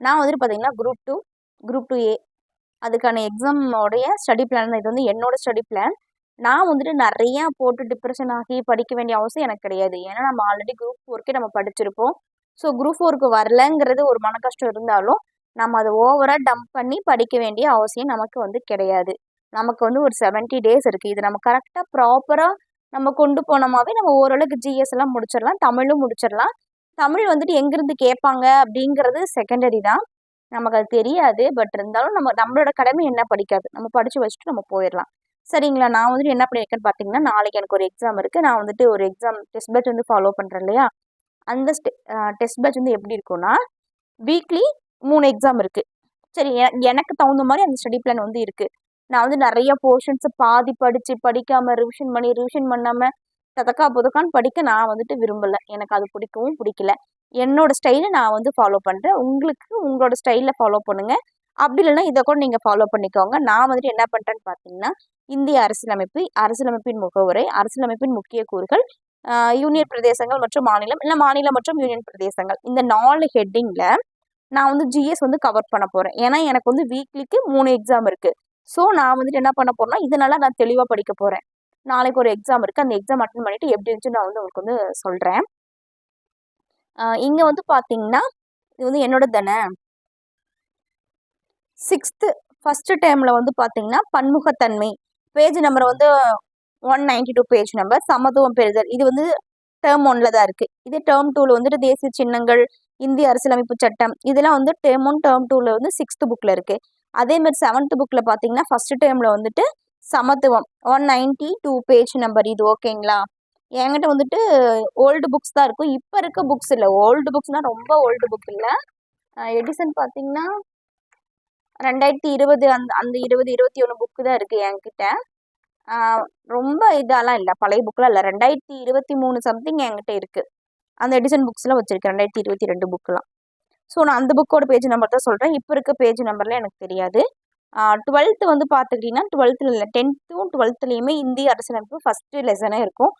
நான் வந்துட்டு பார்த்தீங்கன்னா group two group two A அதுக்கான எக்ஸாமோடைய ஸ்டடி பிளான் இது வந்து என்னோட ஸ்டடி பிளான் நான் வந்துட்டு நிறையா போட்டு டிப்ரெஷன் ஆகி படிக்க வேண்டிய அவசியம் எனக்கு கிடையாது. ஏன்னா நம்ம ஆல்ரெடி குரூப் ஃபோர்க்கே நம்ம படிச்சிருப்போம். ஸோ குரூப் ஃபோருக்கு வரலங்கிறது ஒரு மன கஷ்டம் இருந்தாலும் நம்ம அதை ஓவராக டம்ப் பண்ணி படிக்க வேண்டிய அவசியம் நமக்கு வந்து கிடையாது. நமக்கு வந்து ஒரு செவன்ட்டி டேஸ் இருக்குது இது நம்ம கரெக்டாக ப்ராப்பராக நம்ம கொண்டு போனோமாவே நம்ம ஓரளவுக்கு ஜிஎஸ் எல்லாம் முடிச்சிடலாம். தமிழும் முடிச்சிடலாம். தமிழ் வந்துட்டு எங்கேருந்து கேட்பாங்க அப்படிங்கிறது செகண்டரி தான். நமக்கு அது தெரியாது. பட் இருந்தாலும் நம்ம நம்மளோட கடமை என்ன படிக்காது. நம்ம படித்து வச்சுட்டு நம்ம போயிடலாம். சரிங்களா? நான் வந்துட்டு என்ன பண்ணியிருக்கேன்னு பார்த்தீங்கன்னா நாளைக்கு எனக்கு ஒரு எக்ஸாம் இருக்குது நான் வந்துட்டு ஒரு எக்ஸாம் டெஸ்ட் பேட்ச் வந்து ஃபாலோ பண்ணுறேன் இல்லையா? அந்த டெஸ்ட் பேட்ச் வந்து எப்படி இருக்கும்னா வீக்லி மூணு எக்ஸாம் இருக்குது சரி எனக்கு தகுந்த மாதிரி அந்த ஸ்டடி பிளான் வந்து இருக்குது நான் வந்து நிறைய போர்ஷன்ஸை பாதி படித்து படிக்காமல் ரிவிஷன் பண்ணி ரிவிஷன் பண்ணாமல் ததக்கா புதக்கான்னு படிக்க நான் வந்துட்டு விரும்பலை. எனக்கு அது பிடிக்கவும் பிடிக்கல. என்னோட ஸ்டைலை நான் வந்து ஃபாலோ பண்ணுறேன் உங்களுக்கு உங்களோட ஸ்டைலில் ஃபாலோ பண்ணுங்கள் அப்படி இல்லைன்னா இதை கூட நீங்கள் ஃபாலோ பண்ணிக்கோங்க. நான் வந்துட்டு என்ன பண்ணுறேன்னு பார்த்தீங்கன்னா இந்திய அரசியலமைப்பு அரசியலமைப்பின் முகவுரை அரசியலமைப்பின் முக்கிய கூறுகள் யூனியன் பிரதேசங்கள் மற்றும் மாநிலம் இல்லை மாநிலம் மற்றும் யூனியன் பிரதேசங்கள். இந்த நாலு ஹெட்டிங்கில் நான் வந்து ஜிஎஸ் வந்து கவர் பண்ண போகிறேன் ஏன்னா எனக்கு வந்து வீக்லிக்கு மூணு எக்ஸாம் இருக்குது ஸோ நான் வந்துட்டு என்ன பண்ண போகிறேன்னா இதனால நான் தெளிவாக படிக்க போகிறேன் நாளைக்கு ஒரு எக்ஸாம் இருக்குது அந்த எக்ஸாம் அட்டன் பண்ணிவிட்டு எப்படி இருந்துச்சு நான் வந்து உங்களுக்கு வந்து சொல்கிறேன் இங்கே வந்து பார்த்தீங்கன்னா இது வந்து என்னோட தானே. சிக்ஸ்த்து ஃபஸ்ட்டு டைமில் வந்து பார்த்தீங்கன்னா பன்முகத்தன்மை. பேஜ் நம்பர் வந்து one ninety two page number சமத்துவம் பெறுதல். இது வந்து டேர்ம் ஒன்ல தான் இருக்குது இதே டேர்ம் டூவில் வந்துட்டு தேசிய சின்னங்கள் இந்திய அரசியலமைப்பு சட்டம் இதெல்லாம் வந்து டேர்ம் ஒன் டேர்ம் டூவில் வந்து சிக்ஸ்த்து புக்கில் இருக்குது அதேமாதிரி செவன்த்து செவன்த் புக்கில் பார்த்தீங்கன்னா ஃபஸ்ட்டு டேர்மில் வந்துட்டு சமத்துவம். One ninety two page number இது ஓகேங்களா என்கிட்ட வந்துட்டு ஓல்டு புக்ஸ் தான் இருக்கும். இப்போ இருக்க புக்ஸ் இல்லை. ஓல்டு புக்ஸ்னால் ரொம்ப ஓல்டு புக் இல்லை. எடிசன் பார்த்தீங்கன்னா ரெண்டாயிரத்தி இருபது அந்த அந்த இருபது இருபத்தி ஒன்று புக்கு தான் இருக்குது என்கிட்ட. ரொம்ப இதெல்லாம் இல்லை. பழைய புக்கெலாம் இல்லை. ரெண்டாயிரத்தி இருபத்தி மூணு சம்திங் என்கிட்ட இருக்குது அந்த எடிசன் புக்ஸ்லாம் வச்சுருக்கேன். ரெண்டாயிரத்தி இருபத்தி ரெண்டு புக்கெலாம் ஸோ நான் அந்த புக்கோட பேஜ் நம்பர் தான் சொல்கிறேன் இப்போ இருக்க பேஜ் நம்பர்லாம் எனக்கு தெரியாது. டுவெல்த்து வந்து பார்த்துக்கிட்டிங்கன்னா டுவெல்த்தில் இல்லை டென்த்தும் டுவெல்த்துலேயுமே இந்திய அரசியலமைப்பு ஃபஸ்ட்டு லெசனே இருக்கும்.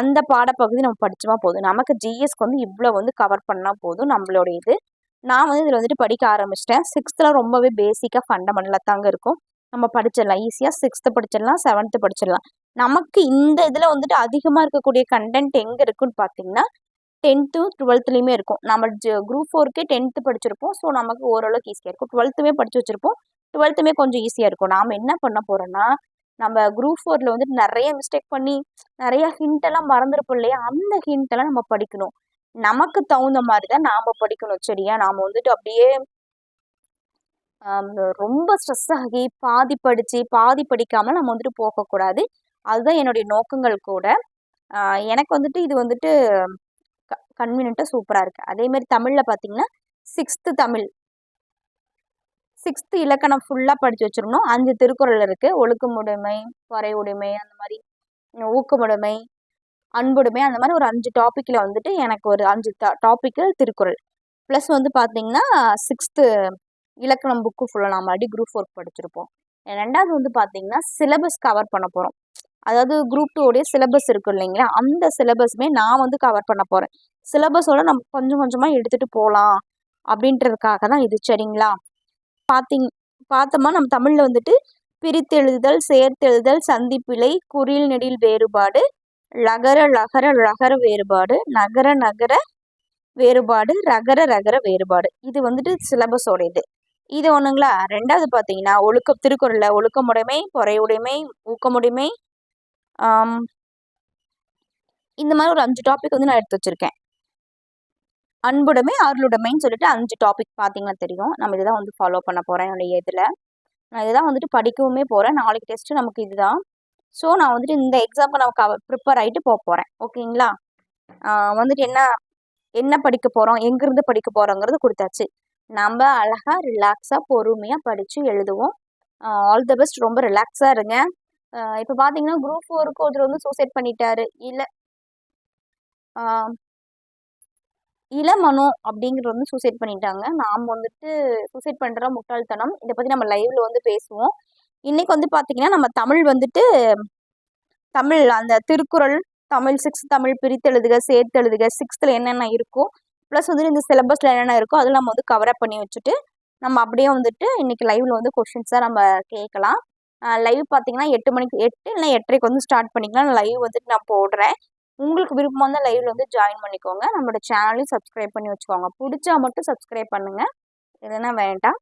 அந்த பாடப்பகுதி நம்ம படித்தோமா போதும். நமக்கு ஜிஎஸ்க்கு வந்து இவ்வளோ வந்து கவர் பண்ணால் போதும் நம்மளோட இது. நான் வந்து இதில் வந்துட்டு படிக்க ஆரம்பிச்சிட்டேன். சிக்ஸ்த்தில் ரொம்பவே பேசிக்காக ஃபண்டமெண்டலாக தாங்க இருக்கும். நம்ம படிச்சிடலாம். ஈஸியாக சிக்ஸ்த்து படிச்சிடலாம் செவன்த்து படிச்சிடலாம். நமக்கு இந்த இதில் வந்துட்டு அதிகமாக இருக்கக்கூடிய கண்டென்ட் எங்கே இருக்குன்னு பார்த்தீங்கன்னா டென்த்து டுவெல்த்துலேயுமே இருக்கும். நம்ம குரூப் ஃபோருக்கே டென்த்து படிச்சிருப்போம். ஸோ நமக்கு ஓரளவுக்கு ஈஸியாக இருக்கும். டுவெல்த்துமே படித்து வச்சுருப்போம். டுவெல்த்துமே கொஞ்சம் ஈஸியாக இருக்கும். நாம் என்ன பண்ண போகிறோன்னா நம்ம குரூப் ஃபோரில் வந்துட்டு நிறைய மிஸ்டேக் பண்ணி நிறைய ஹிண்டெல்லாம் மறந்துருப்போம் இல்லையா? அந்த ஹிண்டெல்லாம் நம்ம படிக்கணும். நமக்கு தகுந்த மாதிரி தான் நாம் படிக்கணும் சரியா? நாம் வந்துட்டு அப்படியே ரொம்ப ஸ்ட்ரெஸ் ஆகி பாதி படித்து பாதி படிக்காமல் நம்ம வந்துட்டு போகக்கூடாது. அதுதான் என்னுடைய நோக்கங்கள் கூட. எனக்கு வந்துட்டு இது வந்துட்டு க கன்வீனியண்ட்டாக சூப்பராக இருக்குது அதேமாரி தமிழில் பார்த்தீங்கன்னா சிக்ஸ்த்து தமிழ். சிக்ஸ்த்து இலக்கணம் ஃபுல்லாக படித்து வச்சுருக்கணும். அஞ்சு திருக்குறள் இருக்குது ஒழுக்கமுடைமை பொறை உடைமை அந்த மாதிரி ஊக்கமுடைமை அன்புடைமை அந்த மாதிரி ஒரு அஞ்சு டாப்பிக்கில் வந்துட்டு எனக்கு ஒரு அஞ்சு டாப்பிக்கு திருக்குறள். ப்ளஸ் வந்து பார்த்தீங்கன்னா சிக்ஸ்த்து இலக்கணம் புக்கு ஃபுல்லாக நான் அடி குரூப் ஒர்க் படிச்சிருப்போம். ரெண்டாவது வந்து பார்த்தீங்கன்னா சிலபஸ் கவர் பண்ண போகிறோம் அதாவது குரூப் டூடைய சிலபஸ் இருக்கு இல்லைங்களா? அந்த சிலபஸுமே நான் வந்து கவர் பண்ண போகிறேன் சிலபஸோட நம்ம கொஞ்சம் கொஞ்சமாக எடுத்துகிட்டு போகலாம் அப்படின்றதுக்காக தான் இது சரிங்களா? பார்த்திங் பார்த்தோமா நம்ம தமிழில் வந்துட்டு பிரித்தெழுதுதல் சேர்த்தெழுதல் சந்திப்பிழை குறியில் நெடில் வேறுபாடு லகர லகர லகர வேறுபாடு நகர நகர வேறுபாடு ரகர ரகர வேறுபாடு. இது வந்துட்டு சிலபஸோட இது இது ஒன்றுங்களா ரெண்டாவது பார்த்தீங்கன்னா ஒழுக்க திருக்குறளில் ஒழுக்கமுடைமை பொறையுடைமை ஊக்கமுடைமை இந்த மாதிரி ஒரு அஞ்சு டாபிக் வந்து நான் எடுத்து வச்சுருக்கேன். அன்புடைமை அருளுடைமைன்னு சொல்லிட்டு அஞ்சு டாபிக் பார்த்தீங்கன்னா தெரியும். நம்ம இதுதான் வந்து ஃபாலோ பண்ண போகிறேன் என்னுடைய இதில். நான் இதுதான் வந்துட்டு படிக்கவுமே போகிறேன் நாளைக்கு டெஸ்ட்டு நமக்கு இதுதான். ஸோ நான் வந்துட்டு இந்த எக்ஸாம்க்கு நான் ப்ரிப்பேர் ஆகிட்டு போக போகிறேன் ஓகேங்களா? வந்துட்டு என்ன என்ன படிக்க போகிறோம் எங்கேருந்து படிக்க போகிறோங்கிறது கொடுத்தாச்சு. நம்ம அழகாக ரிலாக்ஸாக பொறுமையாக படித்து எழுதுவோம். ஆல் த பெஸ்ட் ரொம்ப ரிலாக்ஸாக இருங்க. இப்போ பார்த்தீங்கன்னா குரூப் ஃபோருக்கு ஒருத்தர் வந்து சூசைட் பண்ணிட்டாரு. இல்லை. இளமனு அப்படிங்கிறது வந்து சூசைட் பண்ணிட்டாங்க. நாம் வந்துட்டு சூசைட் பண்ணுற முட்டாள்தனம். இதை பற்றி நம்ம லைவ்ல வந்து பேசுவோம். இன்னைக்கு வந்து பார்த்தீங்கன்னா நம்ம தமிழ் வந்துட்டு தமிழ் அந்த திருக்குறள் தமிழ் சிக்ஸ் தமிழ் பிரித்தெழுதுக சேர்த்தெழுதுக சிக்ஸ்த்தில் என்னென்ன இருக்கோ ப்ளஸ் வந்துட்டு இந்த சிலபஸில் என்னென்ன இருக்கோ அதெல்லாம் நம்ம வந்து கவர் அப் பண்ணி வச்சுட்டு நம்ம அப்படியே வந்துட்டு இன்னைக்கு லைவ்ல வந்து கொஷின்ஸாக நம்ம கேட்கலாம். லைவ் பார்த்தீங்கன்னா எட்டு மணிக்கு எட்டு இல்லை எட்டரைக்கு வந்து ஸ்டார்ட் பண்ணிக்கலாம். லைவ் வந்துட்டு நான் போடுறேன். உங்களுக்கு விருப்பமாக இருந்தால் லைவில் வந்து ஜாயின் பண்ணிக்கோங்க. நம்மளோட சேனலையும் சப்ஸ்கிரைப் பண்ணி வச்சுக்கோங்க. பிடிச்சா மட்டும் சப்ஸ்கிரைப் பண்ணுங்கள் இல்லைன்னா வேண்டாம்.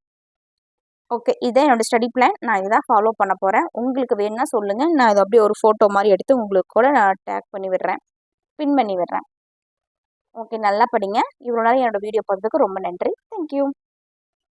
ஓகே இதான் என்னோட ஸ்டடி பிளான் நான் இதான் ஃபாலோ பண்ண போகிறேன் உங்களுக்கு வேணும்னா சொல்லுங்கள் நான் இதை அப்படியே ஒரு ஃபோட்டோ மாதிரி எடுத்து உங்களுக்கு கூட நான் டேக் பண்ணி விடுறேன். பின் பண்ணி விடுறேன். ஓகே நல்லா படிங்க. இவ்வளோ நாள் என்னோடய வீடியோ பார்த்ததுக்கு ரொம்ப நன்றி. தேங்க்யூ